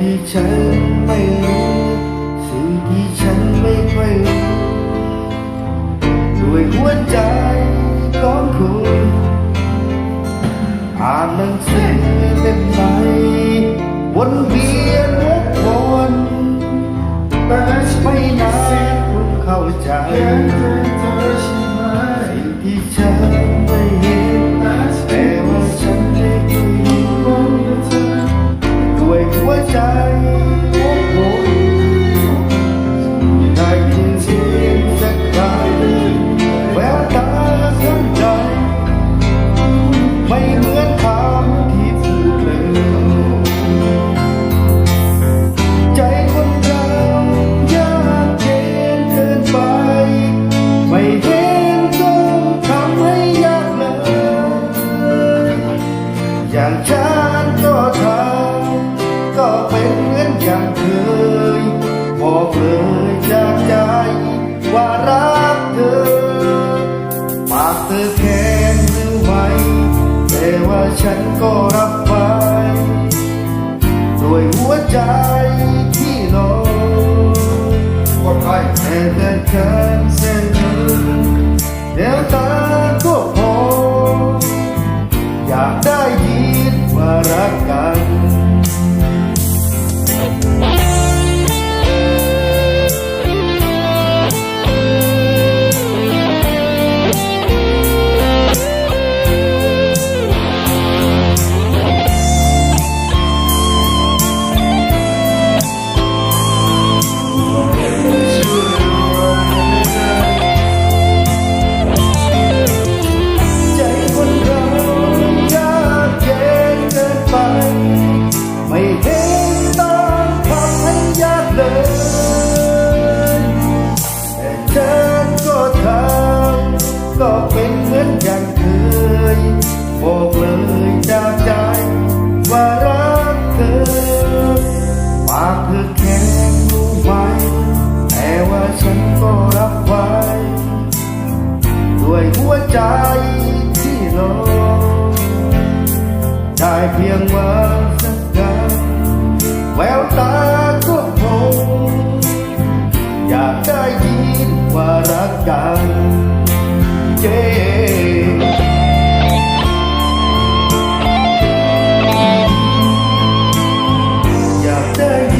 ที่ฉันไม่รู้ สิ่งที่ฉันไม่ค่อยรู้ ด้วยหัวใจของคุณอ่านหนังสือเล่มไหนวนเวียนวกวนแต่ฉันไม่นานคุณเข้าใจสิ่งที่ฉัน อย่างฉันก็ทำก็เป็นเหมือนอย่างเคยบอกเลยจากใจว่ารักเธอปากเธอแข็งหรือไหวแต่ว่าฉันก็รับไว้ด้วยหัวใจที่รอก็ไปแต่เดินกินเส้นเดี๋ยวตาก็พออยาก เลยแต่เธอก็ทำก็เป็นเหมือนอย่างเคยบอกเลยจากใจ ว่ารักเธอปากเธอแข็งรู้ไหมแต่ว่าฉันก็รับไว้ด้วยหัวใจที่รอได้เพียงว่าสั รักกันเจอยากได้